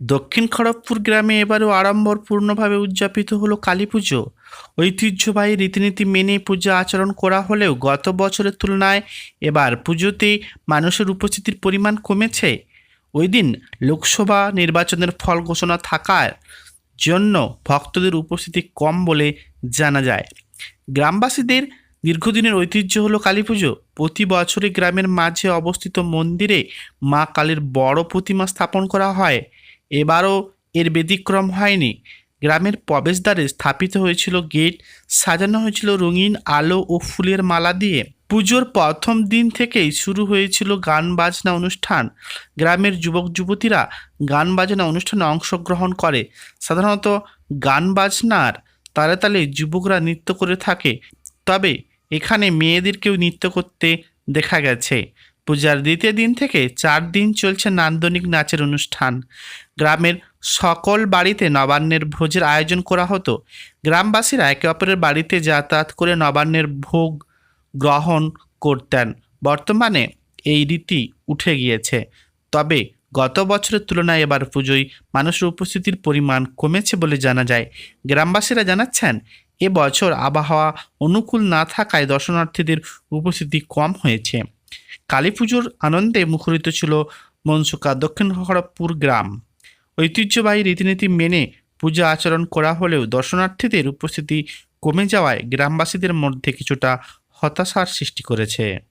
দক্ষিণ খড়গপুর গ্রামে এবারও আড়ম্বরপূর্ণভাবে উদযাপিত হলো কালী পুজো। ঐতিহ্যবাহী রীতিনীতি মেনে পূজা আচরণ করা হলেও গত বছরের তুলনায় এবার পুজোতে মানুষের উপস্থিতির পরিমাণ কমেছে। ওই দিন লোকসভা নির্বাচনের ফল ঘোষণা থাকার জন্য ভক্তদের উপস্থিতি কম বলে জানা যায়। গ্রামবাসীদের দীর্ঘদিনের ঐতিহ্য হলো কালী পুজো। প্রতি বছরই গ্রামের মাঝে অবস্থিত মন্দিরে মা কালীর বড় প্রতিমা স্থাপন করা হয়। এবারও এর ব্যতিক্রম হয়নি। গ্রামের প্রবেশদ্বারে স্থাপিত হয়েছিল গেট, সাজানো হয়েছিল রঙিন আলো ও ফুলের মালা দিয়ে। পুজোর প্রথম দিন থেকেই শুরু হয়েছিল গান বাজনা অনুষ্ঠান। গ্রামের যুবক যুবতীরা গান বাজনা অনুষ্ঠানে অংশগ্রহণ করে। সাধারণত গান বাজনার তালে তালে যুবকরা নৃত্য করে থাকে। তবে এখানে মেয়েদেরকেও নৃত্য করতে দেখা গেছে। পূজার দ্বিতীয় দিন থেকে চার দিন চলছে নান্দনিক নাচের অনুষ্ঠান। গ্রামের সকল বাড়িতে নবান্নের ভোজের আয়োজন করা হতো। গ্রামবাসীরা একে অপরের বাড়িতে যাতায়াত করে নবান্নের ভোগ গ্রহণ করতেন। বর্তমানে এই রীতি উঠে গিয়েছে। তবে গত বছরের তুলনায় এবার পুজোয় মানুষের উপস্থিতির পরিমাণ কমেছে বলে জানা যায়। গ্রামবাসীরা জানাচ্ছেন, এ বছর আবহাওয়া অনুকূল না থাকায় দর্শনার্থীদের উপস্থিতি কম হয়েছে। কালী পুজোর আনন্দে মুখরিত ছিল মনসুকা দক্ষিণ খড়গপুর গ্রাম। ঐতিহ্যবাহী রীতিনীতি মেনে পূজা আচরণ করা হলেও দর্শনার্থীদের উপস্থিতি কমে যাওয়ায় গ্রামবাসীদের মধ্যে কিছুটা হতাশার সৃষ্টি করেছে।